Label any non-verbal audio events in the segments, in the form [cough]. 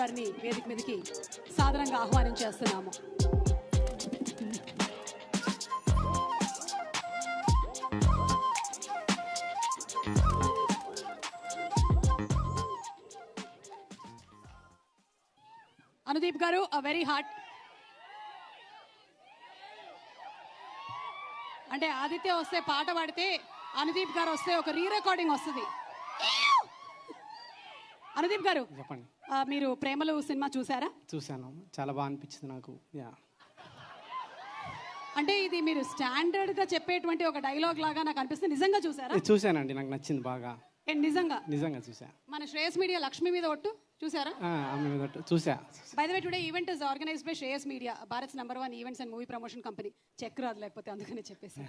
గారిని వేదిక మీదకి సాదరంగా ఆహ్వానం చేస్తున్నాము. అనుదీప్ గారు అ వెరీ హార్ట్ అంటే ఆదిత్య వస్తే పాట పాడితే అనుదీప్ గారు వస్తే ఒక రీ రికార్డింగ్ వస్తుంది అనుదీప్ గారు చెప్పండి. మీరు ప్రేమలు సినిమా చూసారా? చూశాను. చాలా బాగా అనిపించింది నాకు. యా అంటే ఇది మీరు స్టాండర్డ్గా చెప్పేటువంటి ఒక డైలాగ్ లాగా నాకు అనిపిస్తుంది. నిజంగా చూసారా? చూశానండి. నాకు నచ్చింది బాగా. ఏ, నిజంగా? నిజంగా చూసా మన శ్రేయస్ మీడియా లక్ష్మి మీద ఒట్టు చూసారా ఆ, ఆమె మీద. చూసా by the way today event is organized by Shreyas media Bharat number one events and movie promotion company check రాదు లేకపోతే అందుకనే చెప్పేసి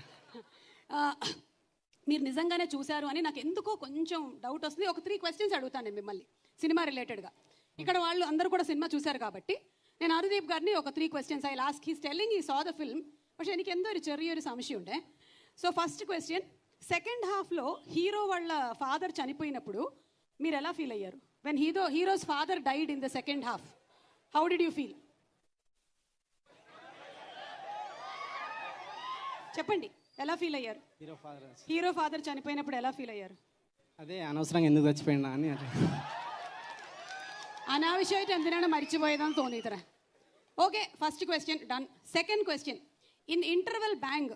మీరు నిజంగానే చూశారు అని నాకు ఎందుకో కొంచెం డౌట్ వస్తుంది ఒక త్రీ క్వశ్చన్స్ అడుగుతాను నేను మిమ్మల్ని సినిమా రిలేటెడ్గా ఇక్కడ వాళ్ళు అందరూ కూడా సినిమా చూశారు కాబట్టి నేను అనుదీప్ గారిని ఒక three questions I last he's telling ഈ സോ ദ ഫിലിം പക്ഷെ എനിക്ക് എന്തോ ഒരു ചെറിയൊരു സംശയമുണ്ട് సో ఫస్ట్ క్వశ్చన్ సెకండ్ హాఫ్లో హీరో వాళ్ళ ఫాదర్ చనిపోయినప్పుడు మీరు ఎలా ఫీల్ అయ్యారు when hero hero's father died in the second half how did you feel చెప్పండి ఎలా ఫీల్ అయ్యారు హీరో ఫాదర్ హీరో ఫాదర్ చనిపోయినప్పుడు ఎలా ఫీల్ అయ్యారు అదే అనవసరంగా ఎందుకు చచ్చిపోయినా అని అనావిషయమైతే ఎందుకైనా మర్చిపోయేదని తోనీతరా okay first question done second question in interval bang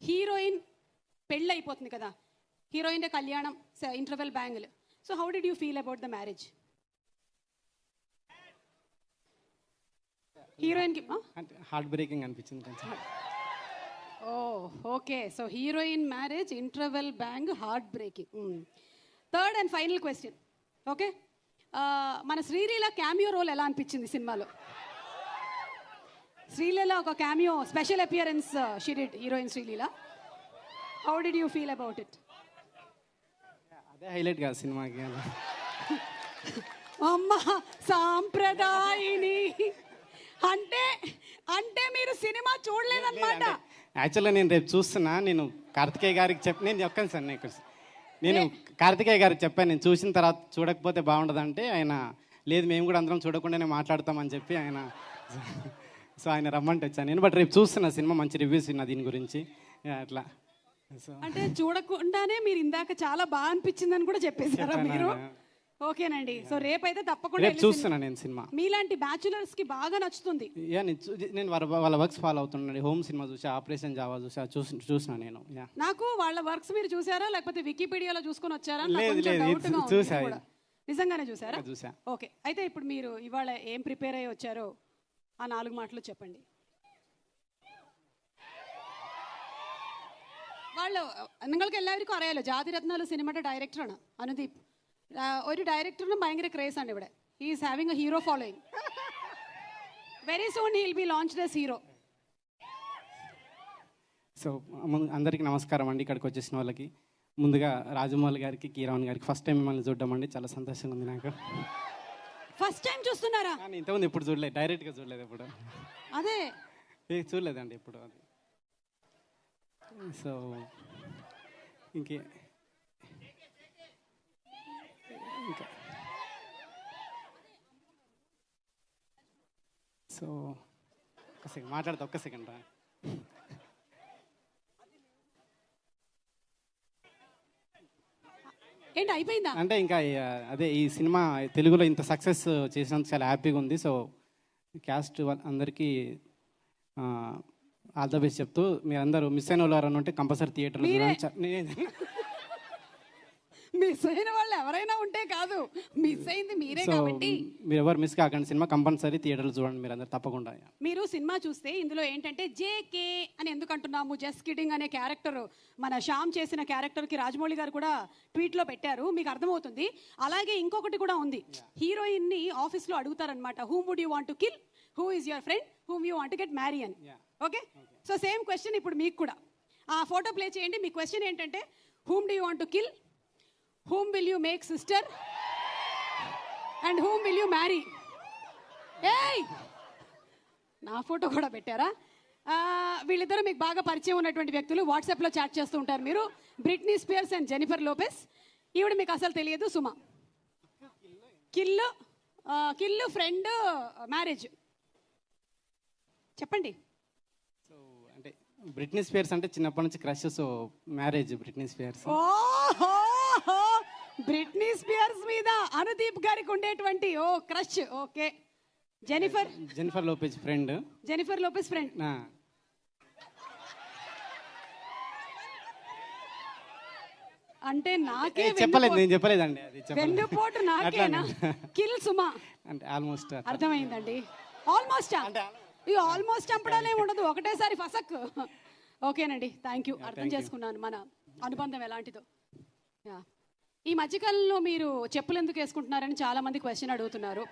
heroine పెళ్ళి అయిపోతుంది కదా హీరోయిన్ కళ్యాణం interval బ్యాంగ్లు so how did you feel about the marriage heroine కి హార్ట్ బ్రేకింగ్ అనిపించింది కొంచెం ఓ okay so heroine marriage interval bang heart breaking third and final question okay మన Sreeleela cameo role ఎలా అనిపించింది సినిమాలో? శ్రీలీల ఒక cameo special appearance she did heroine Sreeleela. How did you feel about it అదే highlight కాదు సినిమాకి. అమ్మ సాంప్రదాయిని. అంటే అంటే మీరు సినిమా చూడలేదన్నమాట. యాక్చువల్గా నేను రేపు చూస్తున్నా. నేను కార్తికేయ గారికి చెప్ నేను చెప్పాను సార్ నీకు. నేను కార్తికేయ గారికి చెప్పాను. నేను చూసిన తర్వాత చూడకపోతే బాగుండదంటే ఆయన లేదు మేము కూడా అందరం చూడకుండానే మాట్లాడతామని చెప్పి ఆయన [laughs] సో ఆయన రమ్మంటే వచ్చాను. నేను బట్ రేపు చూస్తున్నా సినిమా మంచి రివ్యూస్ విన్నా దీని గురించి. అట్లా. అంటే చూడకుండానే మీరు ఇందాక చాలా బాగా అనిపించిందని కూడా చెప్పేశారా మీరు. ఓకేనండి సో రేపైతే తప్పకుండా రేపు వెళ్ళి సినిమా- చూస్తున్నా నేను సినిమా మీలాంటి బ్యాచులర్స్ కి బాగా నచ్చుతుంది యా నేను చూ- నేను వాళ్ళ వాళ్ళ వర్క్స్ ఫాలో అవుతున్నాను హోమ్ సినిమా చూసా ఆపరేషన్ జావా చూసా చూసి చూసిన నేను యా నాకు వాళ్ళ వర్క్స్ మీరు చూసారా లేకపోతే వికీపీడియాలో చూసుకొని వచ్చారా నాకు లేదు, కొంచెం లేదు, doubt ఇది గా ఉంది చూసా కూడా. నిజంగానే చూసారా చూసా ఓకే అయితే ఇప్పుడు మీరు ఇవాళ ఏం ప్రిపేర్ అయ్యి వచ్చారో ఆ నాలుగు మాటలు చెప్పండి వాళ్ళు നിങ്ങൾക്ക് എല്ലാവർക്കും അറിയാലോ ജാതിരത്നാല് സിനിമയുടെ ഡയറക്ടറാണ് അനുദീപ് ആ, ഒരു ഡയറക്ടറിനും ഭയങ്കര ക്രേസ് ആണ് ഇവിടെ is having a hero following very soon he'll be launch this hero so ముందు- అందరికీ నమస్కారం అండి ఇక్కడికి వచ్చేసిన వాళ్ళకి ముందుగా రాజమౌళి గారికి కీరవన్ గారికి ఫస్ట్ టైం మిమ్మల్ని చూడడం అండి చాలా సంతోషంగా ఉంది నాకు ఫస్ట్ టైం చూస్తున్నారా కానీ ఇంతకుముందు ఇప్పుడు చూడలేదు డైరెక్ట్గా చూడలేదు ఇప్పుడు అదే ఏ చూడలేదండి ఇప్పుడు అది సో ఇంకే ఇంకా. సో ఒక సెకండ్ మాట్లాడతా ఒక్క సెకండ్ రా. ఏంటి అయిపోయిందా? అంటే ఇంకా అదే ఈ సినిమా తెలుగులో ఇంత సక్సెస్ చేసినందుకు చాలా హ్యాపీగా ఉంది. సో క్యాస్ట్ అందరికీ ఆల్ ద బెస్ట్ చెప్తూ మీరందరూ మిస్ అయిన వాళ్ళు ఎవరైనా ఉంటే కంపల్సరీ నే- మిస్ అయిన వాళ్ళు ఎవరైనా ఉంటే కాదు. మిస్ అయింది మీరే సో కాబట్టి. మీరు ఎవరు మిస్ కాకండి. సినిమా కంపల్సరీ థియేటర్లో చూడండి మీరు అందరు తప్పకుండా. మీరు సినిమా చూస్తే ఇందులో ఏంటంటే జేకే అని ఎందుకు అంటున్నాము? జస్ట్ కిడింగ్ అనే క్యారెక్టర్. మన శ్యామ్ చేసిన క్యారెక్టర్కి రాజమౌళి గారు కూడా ట్వీట్లో పెట్టారు. మీకు అర్థమవుతుంది. అలాగే ఇంకొకటి కూడా ఉంది. హీరోయిన్ని ఆఫీస్లో అడుగుతారనమాట whom would you want to kill who is your friend whom you want get marry అని. ఓకే సో సేమ్ క్వశ్చన్ ఇప్పుడు మీకు కూడా. ఆ ఫోటో ప్లే చేయండి. మీ క్వశ్చన్ ఏంటంటే whom do you want to kill whom will you make sister and whom will you marry ఏయ్ నా ఫోటో కూడా పెట్టారా? వీళ్ళిద్దరూ మీకు బాగా పరిచయం ఉన్నటువంటి వ్యక్తులు వాట్సాప్లో చాట్ చేస్తూ ఉంటారు మీరు. Britney Spears and Jennifer Lopez. ఈవిడ మీకు అసలు తెలియదు Suma. Kill kill friend marriage. చెప్పండి. సో అంటే బ్రిట్నీ స్పియర్స్ అంటే చిన్నప్పటి నుంచి crush so marriage Britney Spears. ఓహో! బ్రిట్నీ స్పియర్స్ మీద అనుదీప్ గారికి ఉండేటువంటి ఓ crush okay. Jennifer Jennifer Lopez friend Jennifer Lopez friend అంటే నాకే చెప్పలేదు నేను చెప్పలేదండి అది వెన్నుపోటు నాకేనా? కిల్ సుమా. అంటే ఆల్మోస్ట్ అర్థమైందండి. ఆల్మోస్ట్ ఇక ఆల్మోస్ట్ చంపడాలే ఉండదు ఒకటేసారి ఫసక్. ఓకేనండి థ్యాంక్ యూ అర్థం చేసుకున్నాను మన అనుబంధం ఎలాంటిదో. యా. ఈ మధ్యకాలంలో మీరు చెప్పులు ఎందుకు వేసుకుంటున్నారని చాలా మంది క్వశ్చన్ అడుగుతున్నారు.